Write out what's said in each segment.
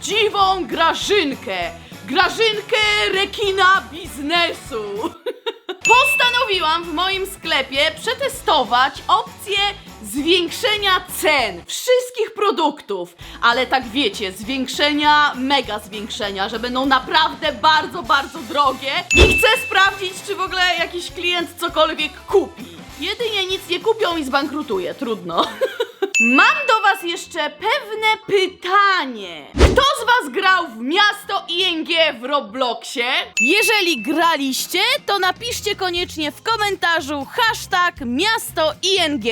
prawdziwą Grażynkę. Grażynkę rekina biznesu. Postanowiłam w moim sklepie przetestować opcję zwiększenia cen wszystkich produktów, ale tak wiecie, zwiększenia, mega zwiększenia, że będą naprawdę bardzo, bardzo drogie i chcę sprawdzić, czy w ogóle jakiś klient cokolwiek kupi. Jedynie nic nie kupią i zbankrutuje, trudno. Mam do Was jeszcze pewne pytanie. Kto z Was grał w miasto ING w Robloxie? Jeżeli graliście, to napiszcie koniecznie w komentarzu hashtag miasto ING.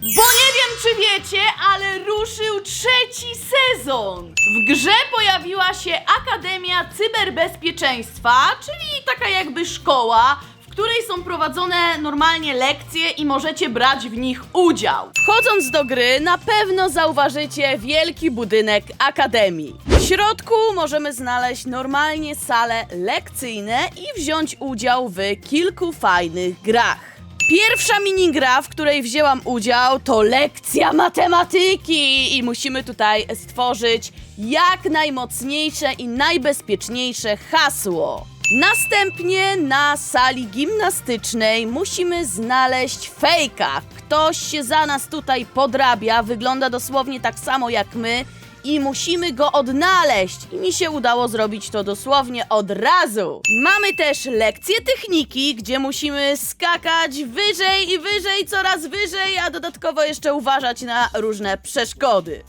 Bo nie wiem, czy wiecie, ale ruszył trzeci sezon. W grze pojawiła się Akademia Cyberbezpieczeństwa, czyli taka jakby szkoła, której są prowadzone normalnie lekcje i możecie brać w nich udział. Wchodząc do gry, na pewno zauważycie wielki budynek Akademii. W środku możemy znaleźć normalnie sale lekcyjne i wziąć udział w kilku fajnych grach. Pierwsza minigra, w której wzięłam udział, to lekcja matematyki i musimy tutaj stworzyć jak najmocniejsze i najbezpieczniejsze hasło. Następnie na sali gimnastycznej musimy znaleźć fejka. Ktoś się za nas tutaj podrabia, wygląda dosłownie tak samo jak my i musimy go odnaleźć. I mi się udało zrobić to dosłownie od razu. Mamy też lekcję techniki, gdzie musimy skakać wyżej i wyżej, coraz wyżej, a dodatkowo jeszcze uważać na różne przeszkody.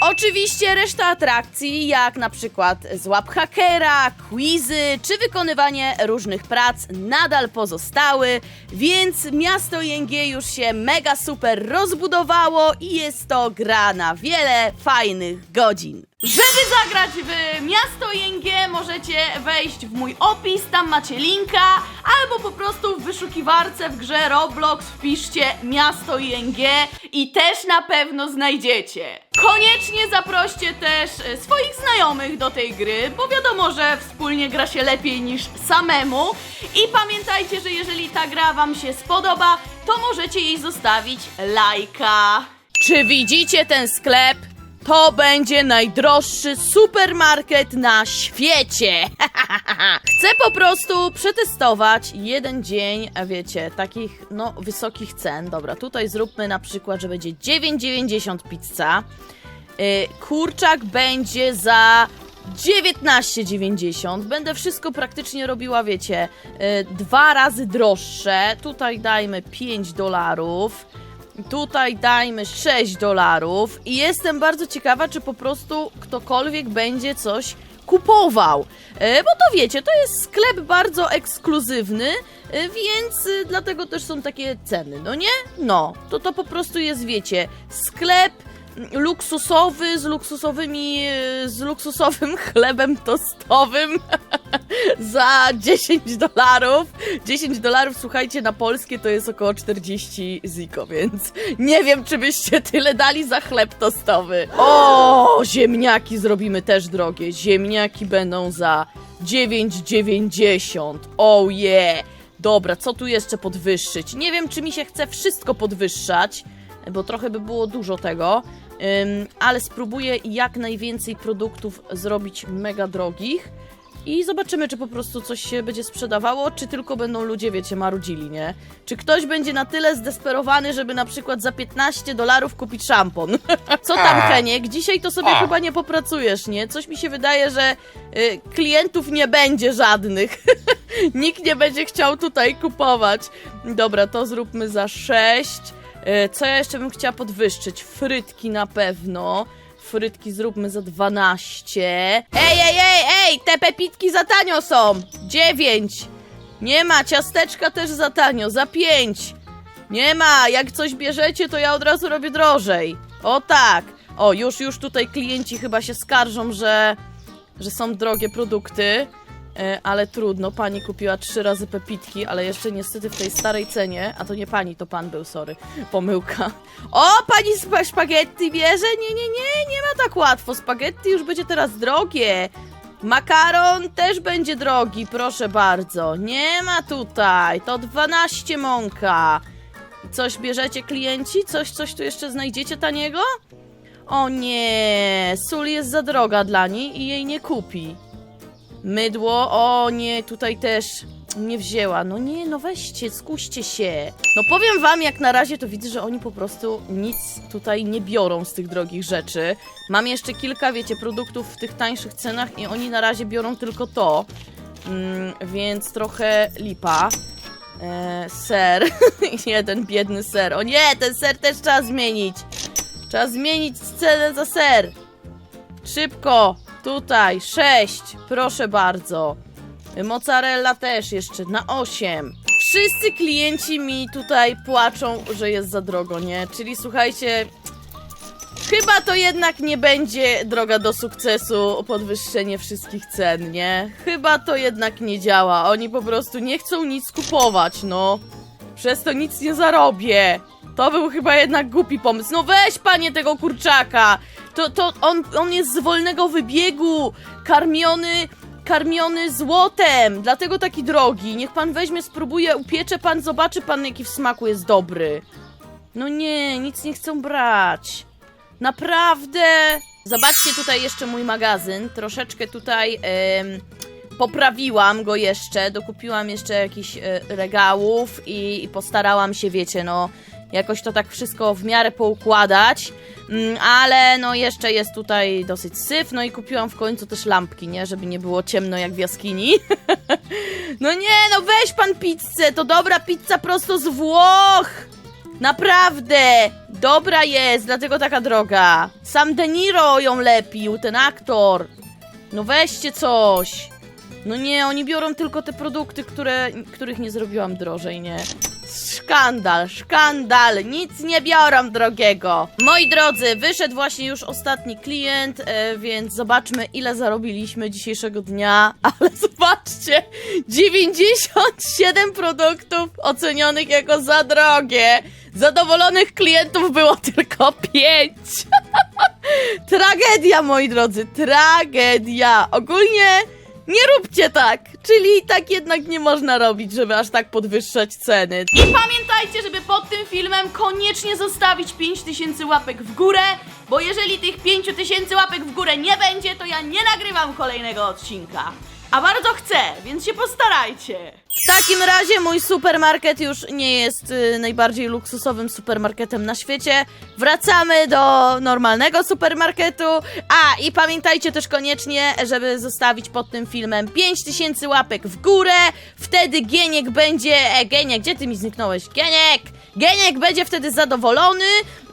Oczywiście reszta atrakcji, jak na przykład złap hakera, quizy czy wykonywanie różnych prac nadal pozostały, więc miasto ING już się mega super rozbudowało i jest to gra na wiele fajnych godzin. Żeby zagrać w miasto ING możecie wejść w mój opis, tam macie linka, albo po prostu w wyszukiwarce w grze Roblox wpiszcie miasto ING i też na pewno znajdziecie. Koniecznie zaproście też e, swoich znajomych do tej gry, bo wiadomo, że wspólnie gra się lepiej niż samemu. I pamiętajcie, że jeżeli ta gra Wam się spodoba, to możecie jej zostawić lajka. Czy widzicie ten sklep? To będzie najdroższy supermarket na świecie. Chcę po prostu przetestować jeden dzień, wiecie, takich no wysokich cen. Dobra, tutaj zróbmy na przykład, że będzie 9,90 pizza. Yy, kurczak będzie za 19,90. Będę wszystko praktycznie robiła, wiecie, yy, dwa razy droższe. Tutaj dajmy 5 dolarów. Tutaj dajmy 6 dolarów i jestem bardzo ciekawa, czy po prostu ktokolwiek będzie coś kupował. E, bo to wiecie, to jest sklep bardzo ekskluzywny, e, więc e, dlatego też są takie ceny, no nie? No, to to po prostu jest, wiecie, sklep luksusowy z luksusowymi, z luksusowym chlebem tostowym za 10 dolarów. 10 dolarów, słuchajcie, na polskie to jest około 40 ziko, więc nie wiem, czy byście tyle dali za chleb tostowy. O, ziemniaki zrobimy też drogie. Ziemniaki będą za 9,90. Oh yeah. Dobra, co tu jeszcze podwyższyć? Nie wiem, czy mi się chce wszystko podwyższać, bo trochę by było dużo tego. Ale spróbuję jak najwięcej produktów zrobić mega drogich. I zobaczymy, czy po prostu coś się będzie sprzedawało, czy tylko będą ludzie, wiecie, marudzili, nie? Czy ktoś będzie na tyle zdesperowany, żeby na przykład za 15 dolarów kupić szampon? Co tam, Heniek? Dzisiaj to sobie chyba nie popracujesz, nie? Coś mi się wydaje, że y, klientów nie będzie żadnych. Nikt nie będzie chciał tutaj kupować. Dobra, to zróbmy za 6. Y, co ja jeszcze bym chciała podwyższyć? Frytki na pewno. Frytki zróbmy za 12. Ej, ej, ej, ej! Te pepitki za tanio są! 9. Nie ma, ciasteczka też za tanio, za 5. Nie ma, jak coś bierzecie, to ja od razu robię drożej. O tak. O, już, już tutaj klienci chyba się skarżą, że, że są drogie produkty. E, ale trudno, pani kupiła trzy razy pepitki, ale jeszcze niestety w tej starej cenie, a to nie pani, to pan był, sorry, pomyłka. O, pani sp- spaghetti bierze? Nie, nie, nie, nie ma tak łatwo, spaghetti już będzie teraz drogie. Makaron też będzie drogi, proszę bardzo. Nie ma tutaj, to 12 mąka. Coś bierzecie klienci? Coś, coś tu jeszcze znajdziecie taniego? O nie, sól jest za droga dla niej i jej nie kupi. Mydło, o nie, tutaj też nie wzięła. No nie, no weźcie, skuście się. No powiem wam, jak na razie to widzę, że oni po prostu nic tutaj nie biorą z tych drogich rzeczy. Mam jeszcze kilka, wiecie, produktów w tych tańszych cenach i oni na razie biorą tylko to. Mm, więc trochę lipa. Eee, ser. Jeden biedny ser. O nie, ten ser też trzeba zmienić. Trzeba zmienić cenę za ser. Szybko. Tutaj. Sześć. Proszę bardzo. Mozzarella też jeszcze na 8. Wszyscy klienci mi tutaj płaczą, że jest za drogo, nie? Czyli słuchajcie, chyba to jednak nie będzie droga do sukcesu podwyższenie wszystkich cen, nie? Chyba to jednak nie działa. Oni po prostu nie chcą nic kupować, no. Przez to nic nie zarobię. To był chyba jednak głupi pomysł. No weź panie tego kurczaka. To, to on, on jest z wolnego wybiegu. Karmiony karmiony złotem, dlatego taki drogi. Niech pan weźmie, spróbuje, upiecze pan, zobaczy pan jaki w smaku jest dobry. No nie, nic nie chcą brać. Naprawdę. Zobaczcie tutaj jeszcze mój magazyn. Troszeczkę tutaj poprawiłam go jeszcze. Dokupiłam jeszcze jakichś e, regałów i, i postarałam się, wiecie, no jakoś to tak wszystko w miarę poukładać. Mm, ale no jeszcze jest tutaj dosyć syf, no i kupiłam w końcu też lampki, nie? Żeby nie było ciemno jak w jaskini. no nie, no weź pan pizzę, to dobra pizza prosto z Włoch! Naprawdę! Dobra jest, dlatego taka droga. Sam De Niro ją lepił, ten aktor. No weźcie coś. No nie, oni biorą tylko te produkty, które, których nie zrobiłam drożej, nie? Szkandal, szkandal, nic nie biorą drogiego. Moi drodzy, wyszedł właśnie już ostatni klient, e, więc zobaczmy ile zarobiliśmy dzisiejszego dnia. Ale zobaczcie, 97 produktów ocenionych jako za drogie. Zadowolonych klientów było tylko 5. Tragedia, moi drodzy, tragedia. Ogólnie nie róbcie tak, czyli tak jednak nie można robić, żeby aż tak podwyższać ceny. I pamiętajcie, żeby pod tym filmem koniecznie zostawić 5000 łapek w górę, bo jeżeli tych 5000 łapek w górę nie będzie, to ja nie nagrywam kolejnego odcinka. A bardzo chcę, więc się postarajcie. W takim razie mój supermarket już nie jest y, najbardziej luksusowym supermarketem na świecie. Wracamy do normalnego supermarketu. A i pamiętajcie też koniecznie, żeby zostawić pod tym filmem 5000 łapek w górę. Wtedy Gieniek będzie. E, Gieniek, gdzie ty mi zniknąłeś? Gieniek! Geniek będzie wtedy zadowolony,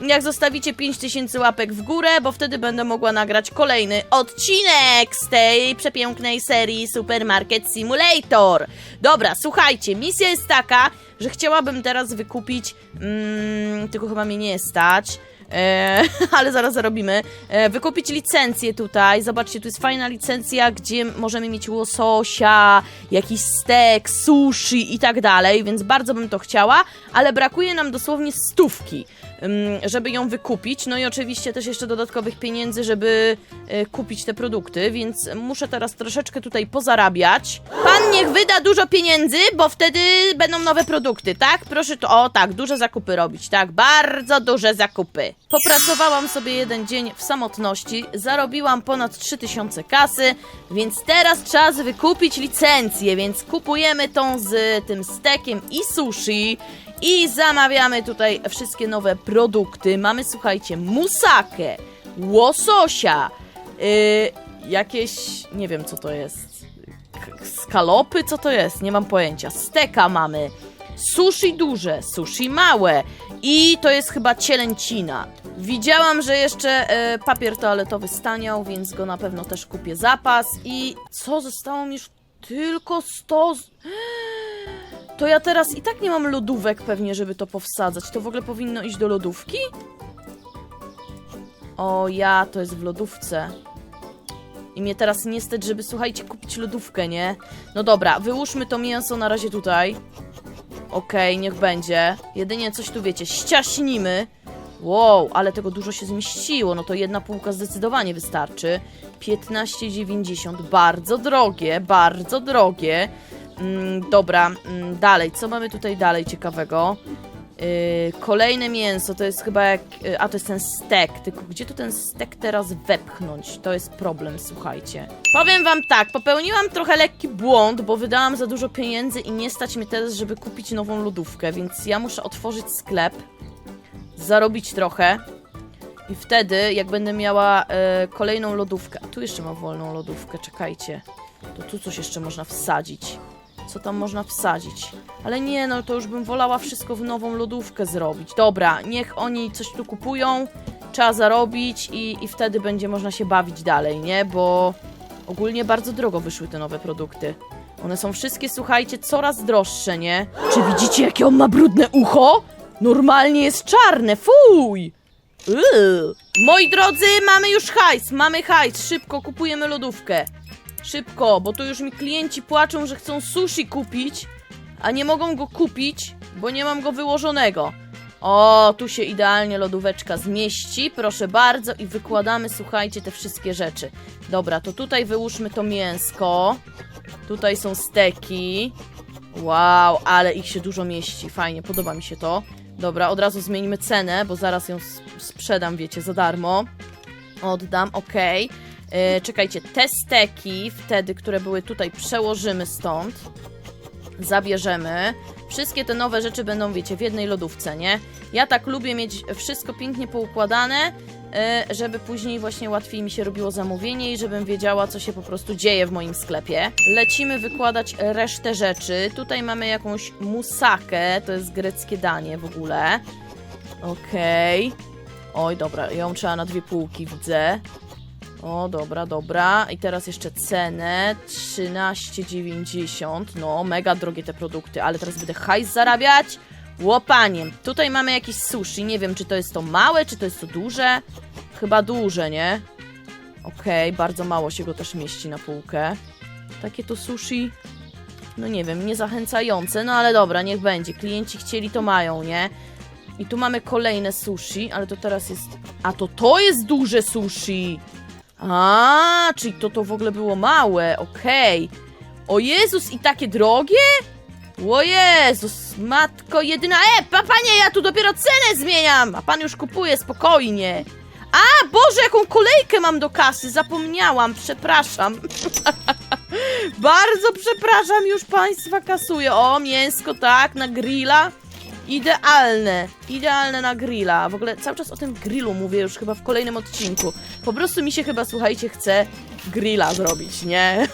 jak zostawicie 5000 łapek w górę, bo wtedy będę mogła nagrać kolejny odcinek z tej przepięknej serii Supermarket Simulator. Dobra, słuchajcie, misja jest taka, że chciałabym teraz wykupić, mm, tylko chyba mnie nie stać, E, ale zaraz zarobimy. E, wykupić licencję tutaj. Zobaczcie, tu jest fajna licencja, gdzie możemy mieć łososia, jakiś stek, sushi i tak dalej, więc bardzo bym to chciała, ale brakuje nam dosłownie stówki, żeby ją wykupić. No i oczywiście też jeszcze dodatkowych pieniędzy, żeby e, kupić te produkty, więc muszę teraz troszeczkę tutaj pozarabiać. Pan niech wyda dużo pieniędzy, bo wtedy będą nowe produkty, tak? Proszę to, o tak, duże zakupy robić, tak? Bardzo duże zakupy. Popracowałam sobie jeden dzień w samotności, zarobiłam ponad 3000 kasy, więc teraz czas wykupić licencję, więc kupujemy tą z tym stekiem i sushi i zamawiamy tutaj wszystkie nowe produkty. Mamy, słuchajcie, musakę, łososia, yy, jakieś, nie wiem co to jest, skalopy, co to jest, nie mam pojęcia, steka mamy, sushi duże, sushi małe i to jest chyba cielęcina. Widziałam, że jeszcze e, papier toaletowy staniał, więc go na pewno też kupię zapas. I co zostało mi już tylko 100. z- To ja teraz i tak nie mam lodówek pewnie, żeby to powsadzać. To w ogóle powinno iść do lodówki? O ja, to jest w lodówce. I mnie teraz nie stać, żeby słuchajcie, kupić lodówkę, nie? No dobra, wyłóżmy to mięso na razie tutaj. Okej, niech będzie. Jedynie coś tu wiecie, ściaśnimy. Wow, ale tego dużo się zmieściło. No to jedna półka zdecydowanie wystarczy. 15,90. Bardzo drogie, bardzo drogie. Mm, dobra, mm, dalej. Co mamy tutaj dalej ciekawego? Yy, kolejne mięso to jest chyba jak. Yy, a to jest ten stek. Tylko gdzie tu ten stek teraz wepchnąć? To jest problem, słuchajcie. Powiem wam tak, popełniłam trochę lekki błąd, bo wydałam za dużo pieniędzy i nie stać mnie teraz, żeby kupić nową lodówkę, więc ja muszę otworzyć sklep, zarobić trochę. I wtedy, jak będę miała e, kolejną lodówkę, a tu jeszcze mam wolną lodówkę, czekajcie, to tu coś jeszcze można wsadzić. Co tam można wsadzić? Ale nie, no to już bym wolała wszystko w nową lodówkę zrobić. Dobra, niech oni coś tu kupują, trzeba zarobić i, i wtedy będzie można się bawić dalej, nie? Bo ogólnie bardzo drogo wyszły te nowe produkty. One są wszystkie, słuchajcie, coraz droższe, nie? Czy widzicie, jakie on ma brudne ucho? Normalnie jest czarne, fuj! Moi drodzy, mamy już hajs, mamy hajs, szybko kupujemy lodówkę. Szybko, bo tu już mi klienci płaczą, że chcą sushi kupić, a nie mogą go kupić, bo nie mam go wyłożonego. O, tu się idealnie lodóweczka zmieści, proszę bardzo, i wykładamy, słuchajcie, te wszystkie rzeczy. Dobra, to tutaj wyłóżmy to mięsko. Tutaj są steki. Wow, ale ich się dużo mieści, fajnie, podoba mi się to. Dobra, od razu zmienimy cenę, bo zaraz ją sprzedam, wiecie, za darmo. Oddam, okej. E, Czekajcie, te steki, wtedy, które były tutaj, przełożymy stąd. Zabierzemy. Wszystkie te nowe rzeczy będą, wiecie, w jednej lodówce, nie? Ja tak lubię mieć wszystko pięknie poukładane, e, żeby później właśnie łatwiej mi się robiło zamówienie i żebym wiedziała, co się po prostu dzieje w moim sklepie. Lecimy wykładać resztę rzeczy. Tutaj mamy jakąś musakę, to jest greckie danie w ogóle. Okej. Oj, dobra, ją trzeba na dwie półki, widzę. O, dobra, dobra. I teraz jeszcze cenę. 13,90. No, mega drogie te produkty, ale teraz będę hajs zarabiać. Łopaniem. Tutaj mamy jakieś sushi. Nie wiem, czy to jest to małe, czy to jest to duże. Chyba duże, nie? Okej, bardzo mało się go też mieści na półkę. Takie to sushi. No nie wiem, niezachęcające, no ale dobra, niech będzie. Klienci chcieli, to mają, nie? I tu mamy kolejne sushi, ale to teraz jest. A to to jest duże sushi! A, czyli to to w ogóle było małe, okej. O Jezus, i takie drogie? O Jezus, matko jedyna. E, pa, panie, ja tu dopiero cenę zmieniam! A pan już kupuje spokojnie. A, Boże, jaką kolejkę mam do kasy, zapomniałam, przepraszam. Bardzo przepraszam, już państwa kasuję. O, mięsko, tak, na grilla. Idealne, idealne na grilla. W ogóle cały czas o tym grillu mówię już chyba w kolejnym odcinku. Po prostu mi się chyba, słuchajcie, chce grilla zrobić, nie?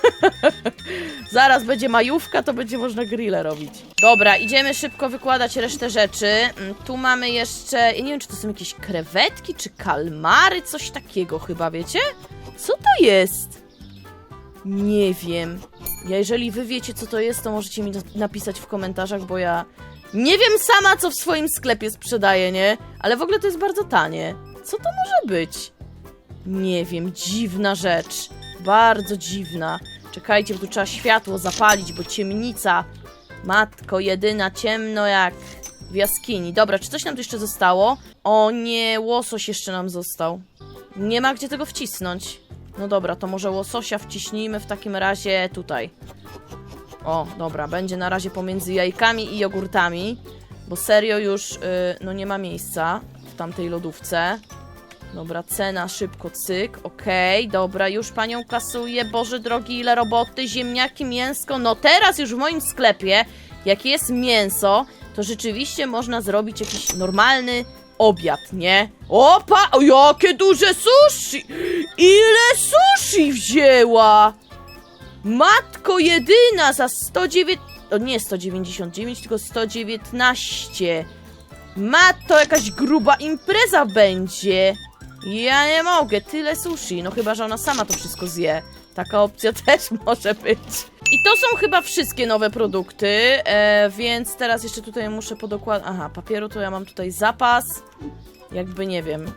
Zaraz będzie majówka, to będzie można grille robić. Dobra, idziemy szybko wykładać resztę rzeczy. Mm, Tu mamy jeszcze, ja nie wiem, czy to są jakieś krewetki, czy kalmary, coś takiego chyba, wiecie? Co to jest? Nie wiem. Ja jeżeli wy wiecie, co to jest, to możecie mi napisać w komentarzach, bo ja nie wiem sama, co w swoim sklepie sprzedaję, nie? Ale w ogóle to jest bardzo tanie. Co to może być? Nie wiem, dziwna rzecz. Bardzo dziwna. Czekajcie, bo tu trzeba światło zapalić, bo ciemnica. Matko jedyna, ciemno jak w jaskini. Dobra, czy coś nam tu jeszcze zostało? O nie, łosoś jeszcze nam został. Nie ma gdzie tego wcisnąć. No dobra, to może łososia wciśnijmy w takim razie tutaj. O, dobra, będzie na razie pomiędzy jajkami i jogurtami, bo serio już, y, no nie ma miejsca w tamtej lodówce. Dobra, cena szybko, cyk, okej, dobra, już panią kasuję, Boże drogi, ile roboty, ziemniaki, mięsko, no teraz już w moim sklepie, jak jest mięso, to rzeczywiście można zrobić jakiś normalny obiad, nie? Opa, o, jakie duże sushi! Ile sushi wzięła! Matko jedyna za 109... O nie 199, tylko 119. Matko, jakaś gruba impreza będzie. Ja nie mogę, tyle sushi. No chyba, że ona sama to wszystko zje. Taka opcja też może być. I to są chyba wszystkie nowe produkty, e, więc teraz jeszcze tutaj muszę podokładać... Aha, papieru to ja mam tutaj zapas. Jakby, nie wiem,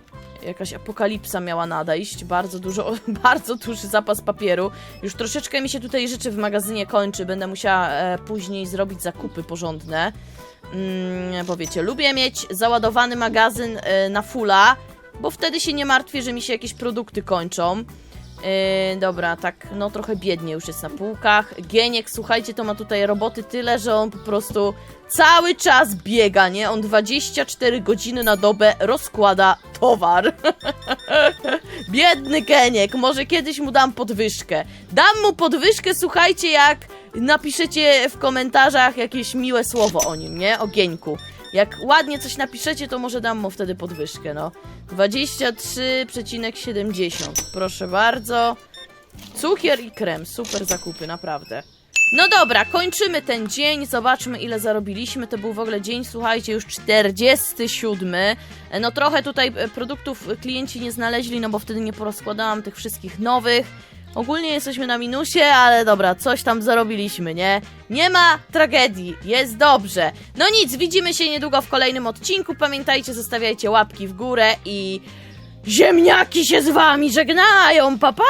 jakaś apokalipsa miała nadejść. Bardzo dużo, bardzo duży zapas papieru. Już troszeczkę mi się tutaj rzeczy w magazynie kończy. Będę musiała e, później zrobić zakupy porządne. Mm, bo wiecie, lubię mieć załadowany magazyn e, na fulla, bo wtedy się nie martwię, że mi się jakieś produkty kończą. Yy, dobra, tak, no trochę biednie już jest na półkach. Gieniek, słuchajcie, to ma tutaj roboty tyle, że on po prostu cały czas biega, nie? On 24 godziny na dobę rozkłada towar. Biedny Geniek, może kiedyś mu dam podwyżkę. Dam mu podwyżkę, słuchajcie, jak napiszecie w komentarzach jakieś miłe słowo o nim, nie? O Gieńku. Jak ładnie coś napiszecie, to może dam mu wtedy podwyżkę, no. 23,70. Proszę bardzo. Cukier i krem. Super zakupy, naprawdę. No dobra, kończymy ten dzień. Zobaczmy, ile zarobiliśmy. To był w ogóle dzień, słuchajcie, już 47. E, No trochę tutaj e, produktów klienci nie znaleźli, no bo wtedy nie porozkładałam tych wszystkich nowych. Ogólnie jesteśmy na minusie, ale dobra, coś tam zarobiliśmy, nie? Nie ma tragedii, jest dobrze. No nic, widzimy się niedługo w kolejnym odcinku. Pamiętajcie, zostawiajcie łapki w górę i ziemniaki się z wami żegnają, pa pa!